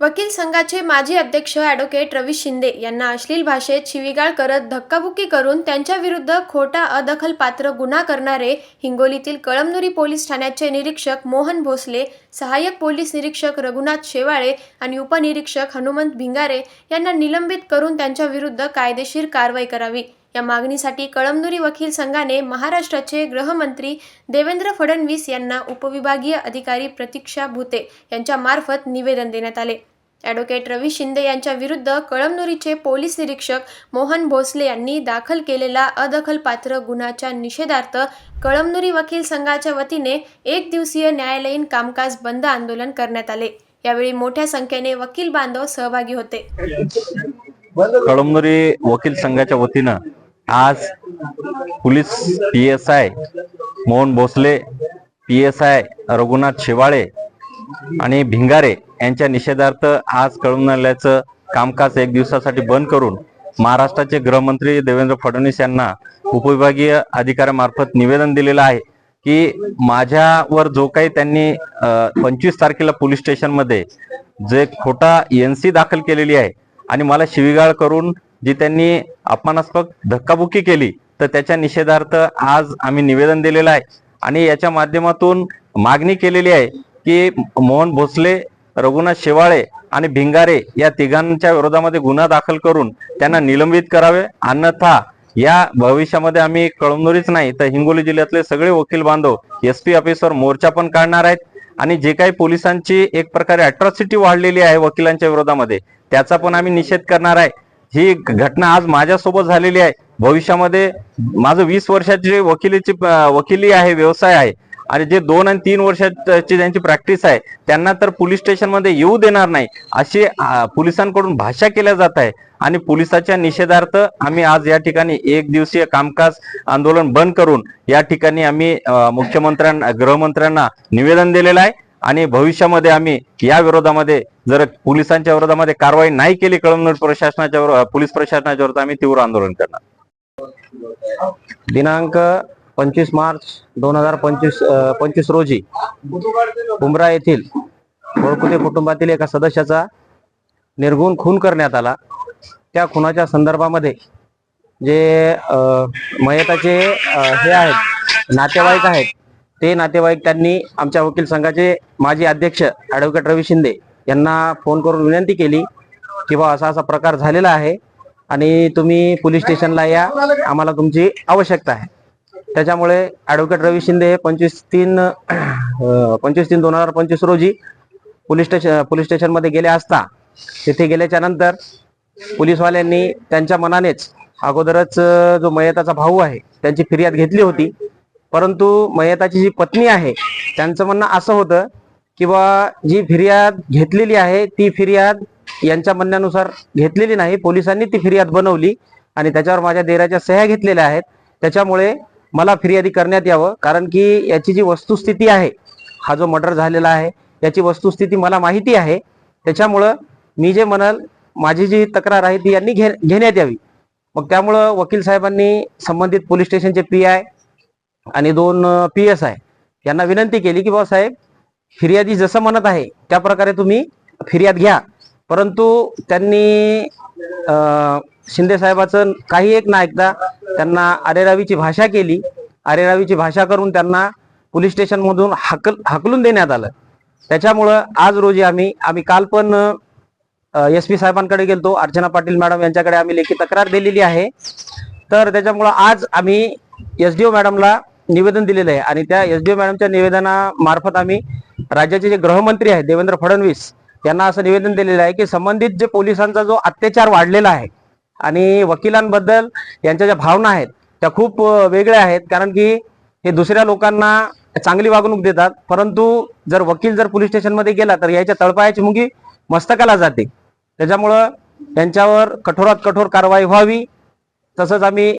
वकील संघाचे माजी अध्यक्ष ॲडव्होकेट रवी शिंदे यांना अश्लील भाषेत शिवीगाळ करत धक्काबुक्की करून त्यांच्याविरुद्ध खोटा अदखलपात्र गुन्हा करणारे हिंगोलीतील कळमनुरी पोलीस ठाण्याचे निरीक्षक मोहन भोसले सहाय्यक पोलीस निरीक्षक रघुनाथ शेवाळे आणि उपनिरीक्षक हनुमंत भिंगारे यांना निलंबित करून त्यांच्याविरुद्ध कायदेशीर कारवाई करावी. या मागणीसाठी कळमनुरी वकील संघाने महाराष्ट्राचे गृहमंत्री देवेंद्र फडणवीस यांना उपविभागीय अधिकारी प्रतीक्षा भुते यांच्यामार्फत निवेदन देण्यात आले. ॲडव्होकेट रवी शिंदे यांच्या विरुद्ध कळमनुरीचे पोलीस निरीक्षक मोहन भोसले यांनी दाखल केलेला अदखलपात्र गुन्ह्याच्या निषेधार्थ कळमनुरी वकील संघाच्या वतीने एक दिवसीय न्यायालयीन कामकाज बंद आंदोलन करण्यात आले. यावेळी मोठ्या संख्येने वकील बांधव सहभागी होते. कळमनुरी वकील संघाच्या वतीनं आज police P S I Mohan Bhosale P S I Raghunath Shewale आणि भिंगारे यांच्या निषेधार्थ आज कळमनुल्याचं कामकाज एक दिवसासाठी बंद करून महाराष्ट्राचे गृहमंत्री देवेंद्र फडणवीस यांना उपविभागीय अधिकाऱ्यामार्फत निवेदन दिलेलं आहे की माझ्यावर जो काही त्यांनी पंचवीस तारखेला पोलीस स्टेशनमध्ये जे खोटा एन सी दाखल केलेली आहे आणि मला शिवीगाळ करून जी त्यांनी अपमानास्पद धक्काबुक्की केली तर त्याच्या निषेधार्थ आज आम्ही निवेदन दिलेलं आहे. आणि याच्या माध्यमातून मागणी केलेली आहे की मोहन भोसले रघुनाथ शेवाळे आणि भिंगारे या तिघांच्या विरोधामध्ये गुन्हा दाखल करून त्यांना निलंबित करावे. अन्यथा या भविष्यामध्ये आम्ही कळमनुरीच नाही तर हिंगोली जिल्ह्यातले सगळे वकील बांधव एस पी ऑफिसवर मोर्चा पण काढणार आहेत. आणि जे काही पोलिसांची एक प्रकारे अट्रॉसिटी वाढलेली आहे वकिलांच्या विरोधामध्ये त्याचा पण आम्ही निषेध करणार आहे. ही घटना आज माझ्यासोबत झालेली आहे. भविष्यामध्ये माझं वीस वर्षाची वकिलीची वकिली आहे व्यवसाय आहे. आणि जे दोन आणि तीन वर्षाची त्यांची प्रॅक्टिस आहे त्यांना तर पोलीस स्टेशनमध्ये येऊ देणार नाही. अशी पोलिसांकडून भाषा केल्या जात आहे. आणि पोलिसाच्या निषेधार्थ आम्ही आज या ठिकाणी एक दिवसीय कामकाज आंदोलन बंद करून या ठिकाणी आम्ही मुख्यमंत्र्यांना गृहमंत्र्यांना निवेदन दिलेलं आहे. आणि भविष्यामध्ये आम्ही या विरोधामध्ये जर पोलिसांच्या विरोधामध्ये कारवाई नाही केली कळमनुर प्रशासनाच्या पोलीस प्रशासनाच्या विरोधात आम्ही तीव्र आंदोलन करणार. दिनांक पंचवीस मार्च दोन हजार पंचवीस पंचवीस रोजी उमरा येथील कोळकुटे कुटुंबातील एका सदस्याचा निर्गुण खून करण्यात आला. त्या खुनाच्या संदर्भामध्ये जे मयताचे हे आहेत नातेवाईक आहेत ते नातेवाईक त्यांनी आमच्या वकील संघाचे माजी अध्यक्ष ॲडव्होकेट रवी शिंदे यांना फोन करून विनंती केली की बा असा असा प्रकार झालेला आहे आणि तुम्ही पोलीस स्टेशनला या आम्हाला तुमची आवश्यकता आहे. त्याच्यामुळे ॲडव्होकेट रवी शिंदे हे पंचवीस तीन पंचवीस तीन दोन हजार पंचवीस रोजी पोलीस स्टेशन पोलीस स्टेशनमध्ये गेले असता. तिथे गेल्याच्यानंतर पोलीसवाल्यांनी त्यांच्या मनानेच अगोदरच जो मयताचा भाऊ आहे त्यांची फिर्याद घेतली होती. परंतु मयताची जी पत्नी आहे त्यांचं म्हणणं असं होतं की बा जी फिर्याद घेतलेली आहे ती फिर्याद यांच्या म्हणण्यानुसार घेतलेली नाही. पोलिसांनी ती फिर्याद बनवली आणि त्याच्यावर माझ्या देराच्या सह्या घेतलेल्या आहेत. त्याच्यामुळे मला फिर्यादी करण्यात यावं कारण की याची जी वस्तुस्थिती आहे हा जो मर्डर झालेला आहे याची वस्तुस्थिती मला माहिती आहे. त्याच्यामुळं मी जे म्हणाल माझी जी तक्रार आहे ती यांनी घे घेण्यात यावी. मग त्यामुळं वकील साहेबांनी संबंधित पोलीस स्टेशनचे पी आय आणि दोन पी एस आय यांना विनंती केली की बाबा साहेब फिर्यादी जसं म्हणत आहे त्या प्रकारे तुम्ही फिर्याद घ्या. परंतु त्यांनी शिंदे साहेबाचं काही एक ना ऐकता त्यांना अरेरावीची भाषा केली. अरेरावीची भाषा करून त्यांना पोलीस स्टेशनमधून हाकल हाकलून देण्यात आलं. त्याच्यामुळं आज रोजी आम्ही आम्ही काल पण एस पी साहेबांकडे गेलतो. अर्चना पाटील मॅडम यांच्याकडे आम्ही लेखी तक्रार दिलेली आहे. तर त्याच्यामुळं आज आम्ही एस डी ओ मॅडमला निवेदन दिलेलं आहे. आणि त्या एस डी ओ मॅडमच्या निवेदनामार्फत आम्ही राज्याचे जे गृहमंत्री आहेत देवेंद्र फडणवीस यांना असं निवेदन दिलेलं आहे की संबंधित जे पोलिसांचा जो अत्याचार वाढलेला आहे आणि वकिलांबद्दल यांच्या ज्या भावना आहेत त्या खूप वेगळ्या आहेत. कारण की हे दुसऱ्या लोकांना चांगली वागणूक देतात. परंतु जर वकील जर पोलीस स्टेशनमध्ये गेला तर याच्या तळपायाची मुंगी मस्तकाला जाते. त्याच्यामुळं त्यांच्यावर कठोरात कठोर कारवाई व्हावी. तसंच आम्ही